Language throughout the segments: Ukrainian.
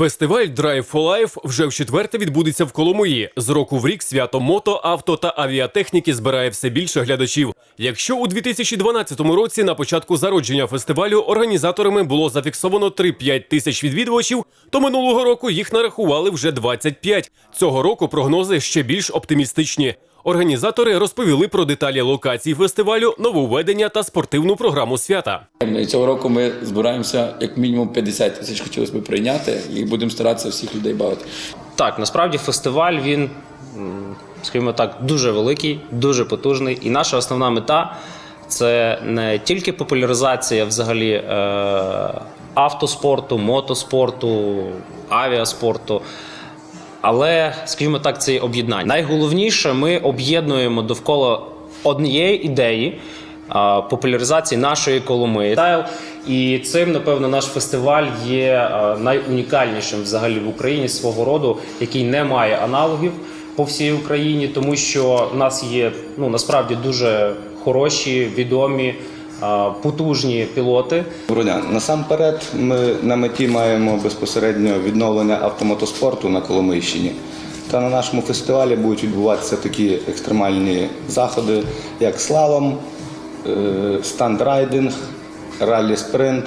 Фестиваль Drive for Life вже вчетверте відбудеться в Коломиї. З року в рік свято мото, авто та авіатехніки збирає все більше глядачів. Якщо у 2012 році на початку зародження фестивалю організаторами було зафіксовано 3-5 тисяч відвідувачів, то минулого року їх нарахували вже 25. Цього року прогнози ще більш оптимістичні. Організатори розповіли про деталі локацій фестивалю, нововведення та спортивну програму свята. Цього року ми збираємося як мінімум 50 тисяч хотілося б прийняти і будемо старатися всіх людей бавити. Так, насправді фестиваль він, скажімо так, дуже великий, дуже потужний. І наша основна мета це не тільки популяризація взагалі е, автоспорту, мотоспорту, авіаспорту. Але, скажімо так, це об'єднання. Найголовніше, ми об'єднуємо довкола однієї ідеї популяризації нашої Коломиї. І цим, напевно, наш фестиваль є найунікальнішим взагалі в Україні свого роду, який не має аналогів по всій Україні, тому що в нас є ну насправді дуже хороші, відомі, потужні пілоти. Брудя, насамперед, ми на меті маємо безпосередньо відновлення автомотоспорту на Коломийщині. Та на нашому фестивалі будуть відбуватися такі екстремальні заходи, як слалом, е, стандрайдинг, ралі-спринт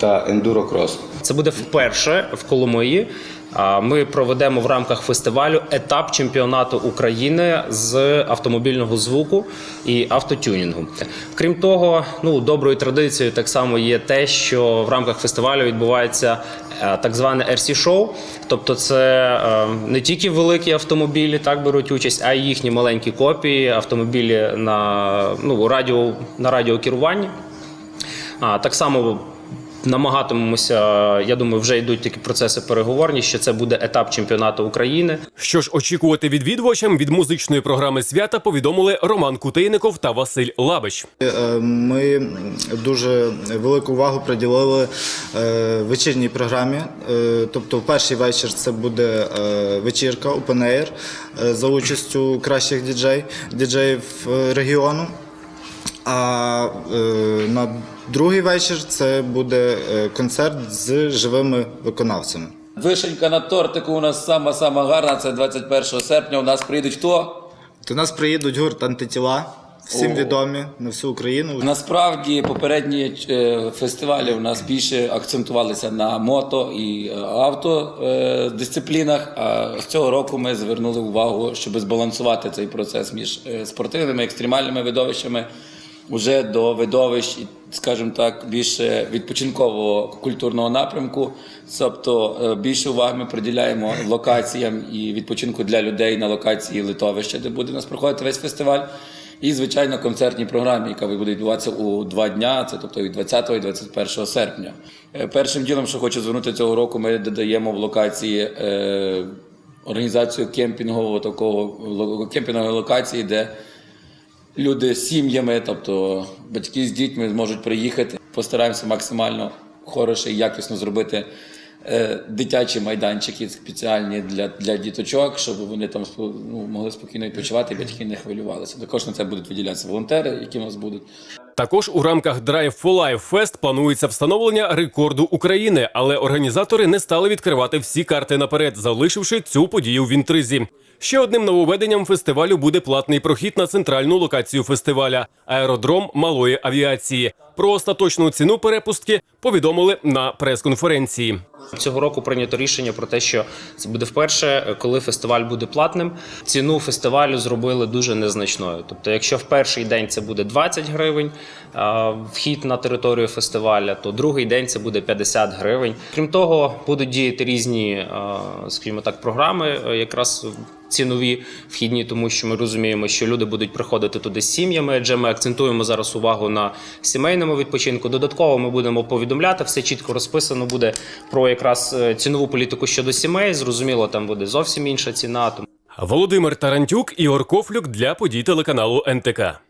та ендурокрос. Це буде вперше в Коломиї. Ми проведемо в рамках фестивалю етап чемпіонату України з автомобільного звуку і автотюнінгу. Крім того, ну доброю традицією так само є те, що в рамках фестивалю відбувається е, так зване RC-шоу. Тобто, це е, не тільки великі автомобілі так беруть участь, а й їхні маленькі копії, автомобілі на ну радіо на радіокеруванні. А, так само намагатимемося, я думаю, вже йдуть такі процеси переговорні, що це буде етап чемпіонату України. Що ж очікувати відвідувачам від музичної програми свята, повідомили Роман Кутейников та Василь Лабич. Е, Ми дуже велику увагу приділили е, вечірній програмі. Е, Тобто, в перший вечір це буде вечірка Open Air за участю кращих діджей, діджеїв регіону. А е, на другий вечір це буде е, концерт з живими виконавцями. Вишенька на тортику у нас сама сама гарна. Це 21 серпня. У нас приїдуть хто? До нас приїдуть гурт антитіла, всім О. відомі на всю Україну. Насправді попередні е, фестивалі у нас більше акцентувалися на мото і е, авто дисциплінах. А з цього року ми звернули увагу, щоб збалансувати цей процес між спортивними екстремальними видовищами уже до видовищ, скажімо так, більше відпочинкового культурного напрямку. Тобто е, більше уваги ми приділяємо локаціям і відпочинку для людей на локації литовища, де буде у нас проходити весь фестиваль. І, звичайно, концертній програмі, яка буде відбуватися у два дня, це тобто від 20 і 21 серпня. Е, Першим ділом, що хочу звернути цього року, ми додаємо в локації е, організацію кемпінгового такого кемпінгової локації, де люди з сім'ями, тобто батьки з дітьми зможуть приїхати. Постараємося максимально хороше і якісно зробити е, дитячі майданчики спеціальні для, для діточок, щоб вони там ну, могли спокійно відпочивати, і батьки не хвилювалися. Також на це будуть виділятися волонтери, які у нас будуть. Також у рамках Drive for Life Fest планується встановлення рекорду України, але організатори не стали відкривати всі карти наперед, залишивши цю подію в інтризі. Ще одним нововведенням фестивалю буде платний прохід на центральну локацію фестиваля аеродром малої авіації. Про остаточну ціну перепустки повідомили на прес-конференції. Цього року прийнято рішення про те, що це буде вперше, коли фестиваль буде платним. Ціну фестивалю зробили дуже незначною. Тобто, якщо в перший день це буде 20 гривень вхід на територію фестиваля, то другий день це буде 50 гривень. Крім того, будуть діяти різні, скажімо так, програми, е, якраз цінові вхідні, тому що ми розуміємо, що люди будуть приходити туди з сім'ями, адже ми акцентуємо зараз увагу на сімейному відпочинку. Додатково ми будемо повідомляти, все чітко розписано буде про якраз е, цінову політику щодо сімей. Зрозуміло, там буде зовсім інша ціна. Володимир Тарантюк Ігор Кофлюк для подій телеканалу НТК.